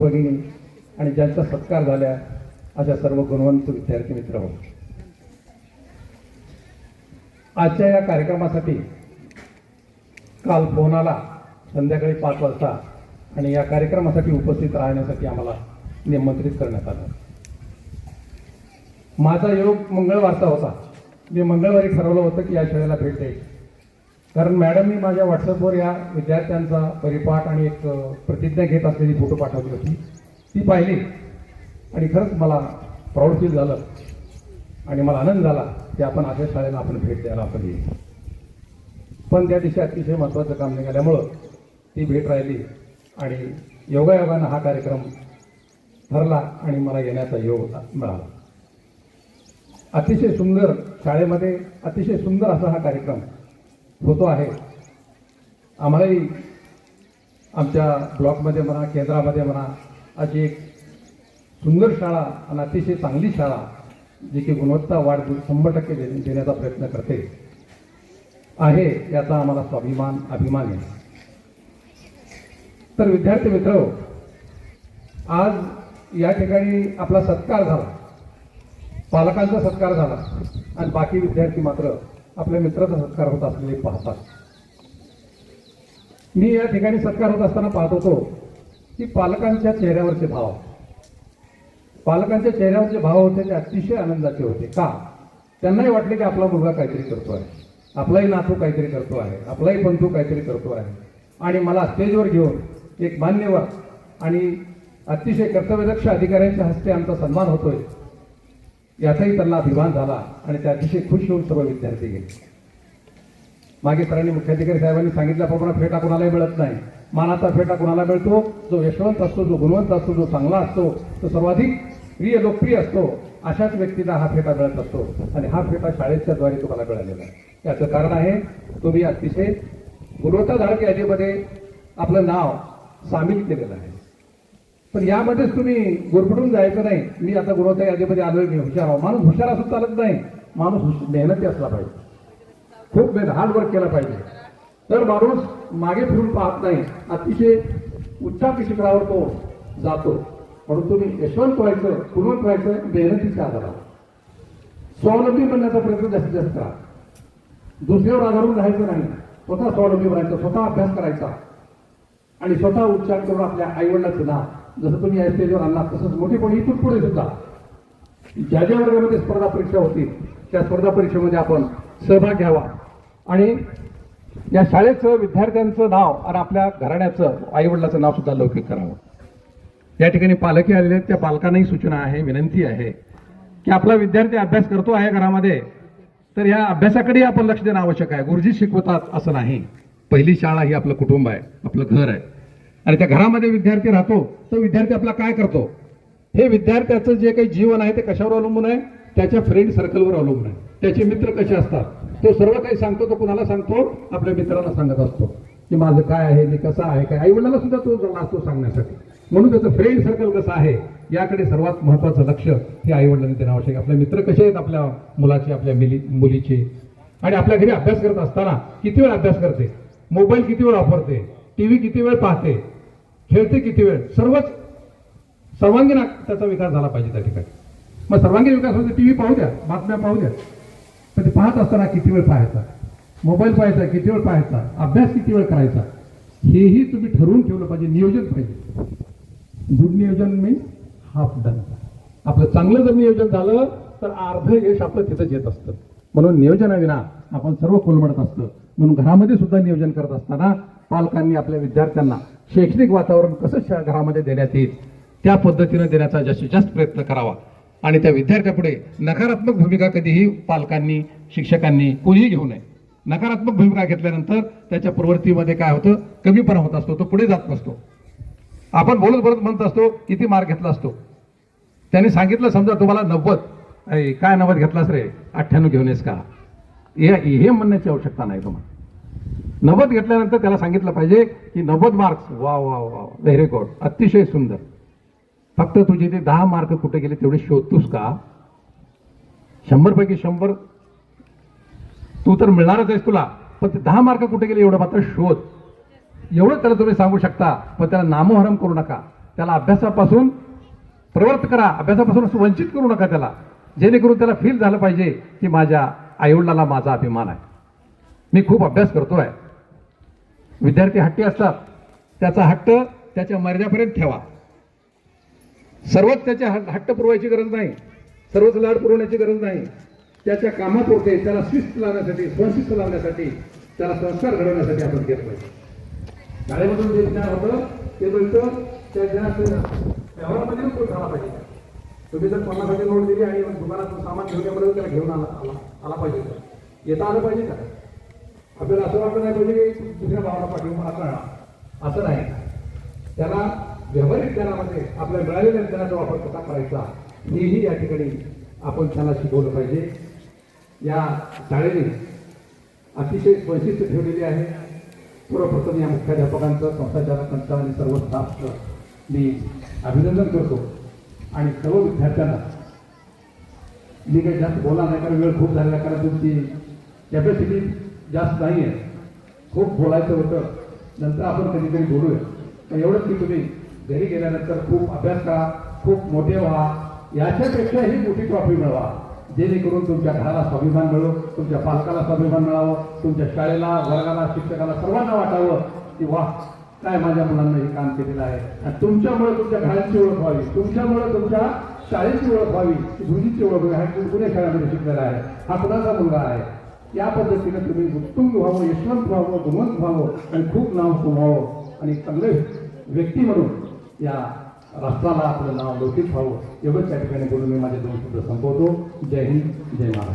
भगिनी आणि ज्यांचा सत्कार झाल्या अशा सर्व गुणवंत विद्यार्थी मित्र हो. आजच्या या कार्यक्रमासाठी काल फोन आला संध्याकाळी पाच वाजता आणि या कार्यक्रमासाठी उपस्थित राहण्यासाठी आम्हाला निमंत्रित करण्यात आलं. माझा योग मंगळवारचा होता. मी मंगळवारी ठरवलं होतं की या शाळेला भेट द्यायची कारण मॅडम मी माझ्या व्हॉट्सअपवर या विद्यार्थ्यांचा परिपाठ आणि एक प्रतिज्ञा घेत असलेली फोटो पाठवली होती. ती पाहिली. आणि खरंच मला प्राऊड फील झालं. आणि मला आनंद झाला की आपण अशा शाळेला आपण भेट द्यायला आपण येईल. पण त्या दिवशी अतिशय महत्त्वाचं काम निघाल्यामुळं ती भेट राहिली. आणि योगायोगानं हा कार्यक्रम ठरला आणि मला येण्याचा योग मिळाला. अतिशय सुंदर शाळेमध्ये अतिशय सुंदर असा हा कार्यक्रम होतो आहे. आम्हालाही आमच्या ब्लॉकमध्ये म्हणा केंद्रामध्ये म्हणा अशी एक सुंदर शाळा आणि अतिशय चांगली शाळा जी की गुणवत्ता वाढ शंभर टक्के दे- देण्याचा प्रयत्न करते आहे याचा आम्हाला स्वाभिमान अभिमान आहे. तर विद्यार्थी मित्र आज या ठिकाणी आपला सत्कार झाला. पालकांचा सत्कार झाला. आणि बाकी विद्यार्थी मात्र आपल्या मित्राचा सत्कार होत असलेले पाहतात मी या ठिकाणी सत्कार होत असताना पाहत होतो की पालकांच्या चेहऱ्यावरचे भाव. पालकांच्या चेहऱ्यावरचे भाव होते ते अतिशय आनंदाचे होते. का? त्यांनाही वाटले की आपला मुलगा काहीतरी करतो आहे. आपलाही नातू काहीतरी करतो आहे. आपलाही बंधू काहीतरी करतो आहे. आणि मला स्टेजवर घेऊन एक मान्यवर आणि अतिशय कर्तव्यदक्ष अधिकाऱ्यांच्या हस्ते आमचा सन्मान होतोय. याचाही त्यांना अभिमान झाला आणि ते अतिशय खुश होऊन सर्व विद्यार्थी गेले. मागे सरांनी मुख्याधिकारी साहेबांनी सांगितल्याप्रमाणे फेटा कोणालाही मिळत नाही. मानाचा फेटा कोणाला मिळतो? जो यशवंत असतो जो गुणवंत असतो जो चांगला असतो तो सर्वाधिक प्रिय लोकप्रिय असतो अशाच व्यक्तीला हा फेटा मिळत असतो. आणि हा फेटा शाळेच्या द्वारे तुम्हाला मिळालेला आहे. याचं कारण आहे तुम्ही अतिशय गुणवत्ताधारक यादीमध्ये आपलं नाव सामील केलेलं आहे. पण यामध्येच तुम्ही गुरफटून जायचं नाही. मी आता गुणवत्ता यादीमध्ये आलोय मी हुशार आहो. माणूस हुशार असं चालत नाही. माणूस हुश- मेहनती असला पाहिजे. खूप मेहनत हार्डवर्क केला पाहिजे. तर माणूस मागे फिरून पाहत नाही. अतिशय उच्चाक शिखरावर तो जातो. म्हणून तुम्ही यशवंत व्हायचं गुणवंत व्हायचं मेहनतीच्या आधारावर. स्वावलंबी बनण्याचा प्रयत्न जास्तीत जास्त करा. दुसऱ्यावर आधारून राहायचं नाही. स्वतः स्वावलंबी बनायचं स्वतः अभ्यास करायचा. आणि स्वतः उच्चार करून आपल्या आईवडिलांचं नाव जसं तुम्ही या स्टेजवर आणला तसंच मोठेपणी इथून पुढे सुद्धा. ज्या ज्या वर्गामध्ये स्पर्धा परीक्षा होती त्या स्पर्धा परीक्षेमध्ये आपण सहभाग घ्यावा. आणि या शाळेचं विद्यार्थ्यांचं नाव आणि आपल्या घराण्याचं आईवडिलाचं नाव सुद्धा लौकिक करावं. या ठिकाणी पालकही आलेले आहेत. त्या पालकांनाही सूचना आहे विनंती आहे की आपला विद्यार्थी अभ्यास करतो आहे घरामध्ये तर या अभ्यासाकडेही आपण लक्ष देणं आवश्यक आहे. गुरुजी शिकवतात असं नाही. पहिली शाळा ही आपलं कुटुंब आहे आपलं घर आहे. आणि त्या घरामध्ये विद्यार्थी राहतो तो विद्यार्थी आपला काय करतो? हे विद्यार्थ्याचं जे काही जीवन आहे ते कशावर अवलंबून आहे? त्याच्या फ्रेंड सर्कलवर अवलंबून आहे. त्याचे मित्र कसे असतात? तो सर्व काही सांगतो तो कुणाला सांगतो? आपल्या मित्राला सांगत असतो. की माझं काय आहे मी कसा आहे काय? आई वडिलांना सुद्धा तो असतो सांगण्यासाठी. म्हणून त्याचं फ्रेंड सर्कल कसं आहे? याकडे सर्वात महत्वाचं लक्ष हे आई वडिलांनी देणं आवश्यक आहे. आपले मित्र कसे आहेत आपल्या मुलाचे आपल्या मिली मुलीचे? आणि आपल्या घरी अभ्यास करत असताना किती वेळ अभ्यास करते? मोबाईल किती वेळ वापरते? टीव्ही किती वेळ पाहते? खेळते किती वेळ? सर्वच सर्वांगीण त्याचा विकास झाला पाहिजे त्या ठिकाणी. मग सर्वांगीण विकास होते टीव्ही पाहू द्या बातम्या पाहू द्या. पण ते पाहत असताना किती वेळ पाहायचा? मोबाईल पाहायचा किती वेळ पाहायचा? अभ्यास किती वेळ करायचा? हेही तुम्ही ठरवून ठेवलं पाहिजे नियोजन पाहिजे. गुड नियोजन मी हाफ डन आपलं चांगलं जर नियोजन झालं तर अर्ध यश आपलं तिथंच येत असतं. म्हणून नियोजनाविना आपण सर्व कोलमडत असतं. म्हणून घरामध्ये सुद्धा नियोजन करत असताना पालकांनी आपल्या विद्यार्थ्यांना शैक्षणिक वातावरण कसं शा- घरामध्ये देण्यात येईल त्या पद्धतीनं देण्याचा जास्तीत जास्त प्रयत्न करावा. आणि त्या विद्यार्थ्यापुढे नकारात्मक भूमिका कधीही पालकांनी शिक्षकांनी कोणीही घेऊ नये. नकारात्मक भूमिका घेतल्यानंतर त्याच्या प्रवृत्तीमध्ये काय होतं? कमीपणा होत असतो तो पुढे जात नसतो. आपण बोलत बोलत म्हणत असतो किती मार्क घेतला असतो? त्याने सांगितलं समजा तुम्हाला नव्वद. काय नव्वद घेतलास रे? अठ्ठ्याण्णव घेऊन येस का? हे म्हणण्याची आवश्यकता नाही तुम्हाला. नव्वद घेतल्यानंतर त्याला सांगितलं पाहिजे की नव्वद मार्क्स वा वा वा व्हेरी गुड अतिशय सुंदर. फक्त तुझे ते दहा मार्क कुठे गेले तेवढे शोधतोस का? शंभरपैकी शंभर. तू तर मिळणारच आहेस तुला. पण ते दहा मार्क कुठे गेले एवढं मात्र शोध. एवढं त्याला तुम्ही सांगू शकता पण त्याला नामोहरम करू नका. त्याला अभ्यासापासून प्रवृत्त करा. अभ्यासापासून असं वंचित करू नका त्याला. जेणेकरून त्याला फील झालं पाहिजे की माझ्या आईवडिलाला माझा अभिमान आहे. मी खूप अभ्यास करतो आहे विद्यार्थी हट्टी असतात. त्याचा हट्ट त्याच्या मर्यापर्यंत ठेवा. सर्वच त्याच्या हट्ट पुरवायची गरज नाही. सर्वच लाड पुरवण्याची गरज नाही. त्याच्या कामापुरते त्याला शिस्त लावण्यासाठी स्वशिस्त लावण्यासाठी त्याला संस्कार घडवण्यासाठी आपण घेत पाहिजे. शाळेमधून जे ज्ञान होतं ते मिळतं त्या ज्ञानाचं व्यवहारामध्ये तो झाला पाहिजे. तुम्ही जर पन्नासाची नोट दिली आणि दुकानातून सामान घेऊन त्याला घेऊन आला आला आला पाहिजे. येता आलं पाहिजे का? आपल्याला असं वाटलं नाही पाहिजे की दुसऱ्या भावाला पाठवून मला कळणार असं नाही. त्याला व्यावहारिक ज्ञानामध्ये आपल्या मिळालेल्या ज्ञानाचा वापर कसा करायचा हेही या ठिकाणी आपण त्यांना शिकवलं पाहिजे. या शाळेने अतिशय वैशिष्ट्य ठेवलेली आहे. सर्वप्रथम या मुख्याध्यापकांचं संस्थाचालकांचं आणि सर्व स्टाफचं मी अभिनंदन करतो. आणि सर्व विद्यार्थ्यांना मी काही जास्त बोला नाही कारण वेळ खूप झालेला कारण तुमची कॅपॅसिटी जास्त नाही आहे खूप बोलायचं होतं. नंतर आपण कधीतरी बोलूया. मग एवढंच की तुम्ही घरी गेल्यानंतर खूप अभ्यास करा खूप मोठे व्हा. याच्यापेक्षाही मोठी ट्रॉफी मिळवा. जेणेकरून तुमच्या घराला स्वाभिमान मिळो तुमच्या पालकाला स्वाभिमान मिळावं तुमच्या शाळेला वर्गाला शिक्षकाला सर्वांना वाटावं की वा काय माझ्या मुलांना हे काम केलेलं आहे. आणि तुमच्यामुळे तुमच्या घराची ओळख व्हावी. तुमच्यामुळे तुमच्या शाळेची ओळख व्हावी. दुधीची ओळख व्हावी. हा पुणे शाळेमध्ये शिकलेला आहे? हा कुणाचा मुलगा आहे? या पद्धतीने तुम्ही उत्तुंग व्हावं यशवंत व्हावं गुणवंत व्हावं आणि खूप नाव कमवावं आणि चांगले व्यक्ती म्हणून या राष्ट्राला आपलं नाव लौकिक व्हावं एवढंच त्या ठिकाणी बोलून मी माझे दोन शब्द संपवतो. जय हिंद जय महाराज